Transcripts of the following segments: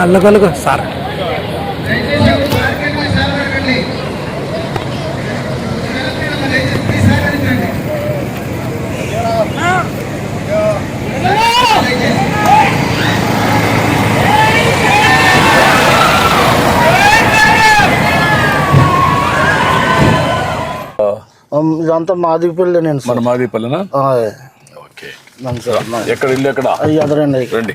అల్లగో అల్లగో sir. ఇదంతా మాదిగపల్లినండి మన మాదిపల్లెనా sir. Okay. ఎక్కడ ఇల్లు ఎక్కడ? అయ్యి ఎదరండి రండి.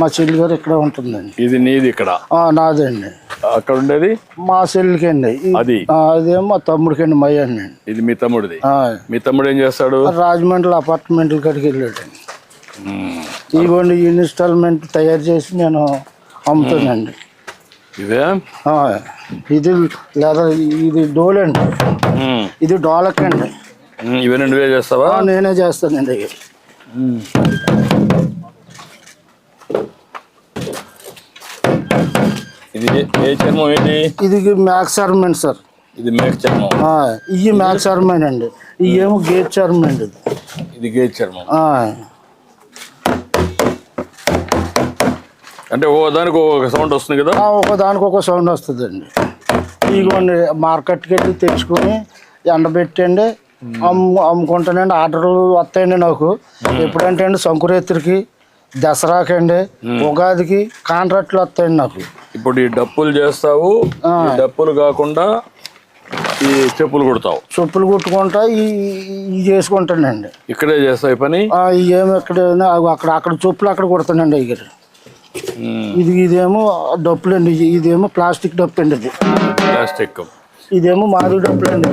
మా చెల్లి గారు ఇక్కడ ఉంటుందండి. ఇది నీది ఇక్కడ? నాదండి అక్కడ ఉండేది? మా చెల్లికి అండి. అది? అదేమో మా తమ్ముడికి అండి మయ్య అండి. ఇది మీ తమ్ముడిది? మీ తమ్ముడు ఏం చేస్తాడు? రాజమండ్రి అపార్ట్మెంట్ల కాడికి వెళ్ళాడండి. ఈ ఇన్స్టాల్మెంట్ తయారు చేసి నేను అమ్ముతానండి. ఇదే? ఇది లేదా ఇది డోల్ అండి. ఇది డోలక్ అండి. ఇవన్నీ నువ్వే చేస్తావా? నేనే చేస్తానండి. ఇది ఏ- చర్మం ఏంటి ఇది మ్యాక్స్ చర్మన్ సార్. ఇది మేక చర్మం. ఆ, ఇవి మ్యాక్స్ చర్మన్ అండి. ఇవి ఏమో గేట్ చర్మన్ అండి ఇది. ఇది గేజ్ చర్మం. అంటే ఓ దానికి ఒక సౌండ్ వస్తుంది కదా? ఆ, ఒక దానికి ఒక సౌండ్ వస్తుందండి. ఇదిగోండి మార్కెట్కి వెళ్ళి తెచ్చుకొని ఎండబెట్టండి అమ్ము అమ్ముకుంటానండి. ఆర్డర్లు వస్తాయండి నాకు. ఎప్పుడంటే అండి సంకురేత్రికి దసరాకండి ఉగాదికి కాంట్రాక్ట్లు వస్తాయండి నాకు. ఇప్పుడు ఈ డప్పులు చేస్తావు డప్పులు కాకుండా ఈ చెప్పులు కుడతావు. చెప్పులు కుట్టుకుంటా ఈ చేసుకుంటానండి. ఇక్కడే చేస్తావు పని? ఏమో ఇక్కడ అక్కడ అక్కడ చెప్పులు అక్కడ కుడతానండి ఇక్కడ. ఇది ఇదేమో డప్పులు అండి ఇదేమో ప్లాస్టిక్ డప్పు అండి ఇది. ప్లాస్టిక్. ఇదేమో మాది డప్పులు అండి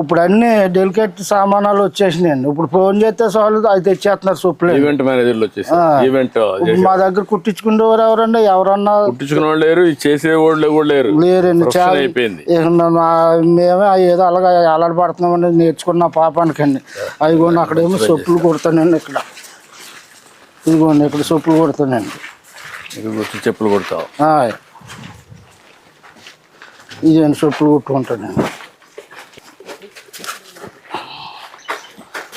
ఇప్పుడు అన్ని డెలికేట్ సామానాలు వచ్చేసినాయండి ఇప్పుడు ఫోన్ చేస్తే చాలు అది తెచ్చేస్తున్నారు సొప్పులు ఈవెంట్ మేనేజర్లు వచ్చేసి. ఈవెంట్ మా దగ్గర కుట్టించుకునేవారు ఎవరండి? ఎవరన్నా కుట్టించుకునే వాళ్ళు లేరు చేసే వాళ్ళు కూడా లేరు. లేరండి. చాలా అయిపోయింది. మేమే ఏదో అలాగా అలవాటుపడుతున్నామండి నేర్చుకున్న పాపానికండి. అదిగోండి అక్కడేమో సొప్పులు కొడతానండి ఇక్కడ. ఇదిగోండి ఇక్కడ సొప్పులు కొడతానండి చెప్పులు కొడతావు. ఇదేంటి సొప్పులు కొట్టుకుంటానండి.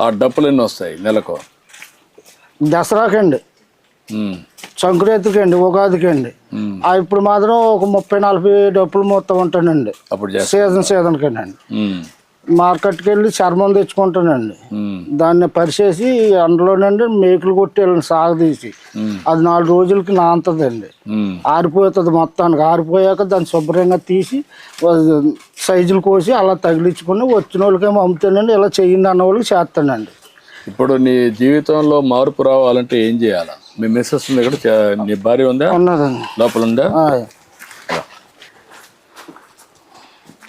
ఆ, డప్పులు ఎన్ని వస్తాయి నెలకు. దసరాకండి. ఉమ్, సంక్రాంతికి అండి ఉగాదికి అండి ఇప్పుడు మాత్రం ఒక ముప్పై నలభై డప్పులు మొత్తం ఉంటానండి. అప్పుడు సీజన్ సీజన్ కండి. మార్కెట్కి వెళ్ళి చర్మం తెచ్చుకుంటానండి. దాన్ని పరిచేసి అందులోనండి మేకులు కొట్టేయాలండి సాగదీసి ఉమ్, అది నాలుగు రోజులకి నాంతదండి. ఆరిపోతుంది మొత్తానికి. ఆరిపోయాక దాన్ని శుభ్రంగా తీసి సైజులు కోసి అలా తగిలించుకుని వచ్చిన వాళ్ళకేమో అమ్ముతానండి. ఇలా చెయ్యండి అన్న వాళ్ళకి చేస్తానండి. ఇప్పుడు నీ జీవితంలో మార్పు రావాలంటే ఏం చేయాలా? మీ మిస్సెస్ ఉంది ఇక్కడ నీ భార్య ఉందా? ఉన్నదండి. లోపల ఉందా?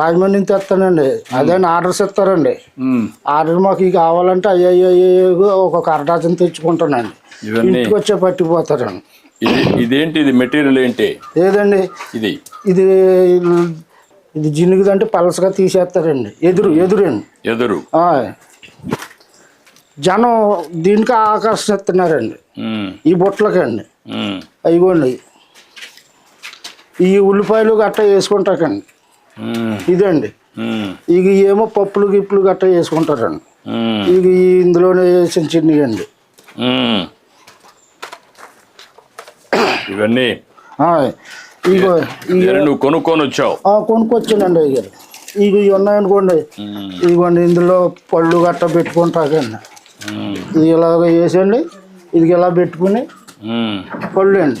రాజమండ్రి నుంచి తెస్తానండి. అదే ఆర్డర్స్ ఇస్తారండి. ఆర్డర్ మాకు ఇవి కావాలంటే అయ్యో ఒక్కొక్క అరడాచన తెచ్చుకుంటానండి. ఇంటికి వచ్చే పట్టిపోతారండి. ఇది ఇదేంటి ఇది మెటీరియల్ ఏంటి? ఏదండి? ఇది. ఇది ఇది జినుగుదంటే పలసగా తీసేస్తారండి. ఎదురు ఎదురండి. ఎదురు. జనం దీనికి ఆకర్షిస్తున్నారండి ఈ బుట్టలకండి. ఉమ్, అయిగోండి ఈ ఉల్లిపాయలు గట్ట వేసుకుంటాకండి. ఇదండి. ఇక ఏమో పప్పులు గిప్పులు గట్ట వేసుకుంటారండి ఇక ఇందులోనే వేసిన చిన్నవి అండి. ఇవన్నీ? ఇగో నువ్వు కొనుక్కొని వచ్చావు. కొనుక్కొచ్చానండి అయ్యారు ఇక ఇవి ఉన్నాయనుకోండి ఇదిగోండి ఇందులో పళ్ళు గట్ట పెట్టుకుంటాకండి ఇది ఇలాగ వేసండి ఇది ఇలా పెట్టుకుని. పళ్ళు అండి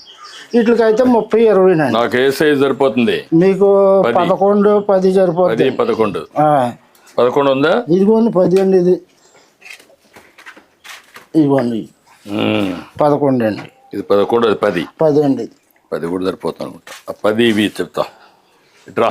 వీటికైతే ముప్పై ఇరవైనండి నాకు ఏ సైజ్ సరిపోతుంది? మీకు పదకొండు పది సరిపోతుంది పదకొండు. పదకొండు ఉందా? ఇదిగోండి పది అండి ఇది. ఇదిగోండి. పదకొండు అండి. ఇది పదకొండు అది పది. పది అండి. పది కూడా సరిపోతుంది అనుకుంటా. పది ఇవి చెప్తా. ఇట్రా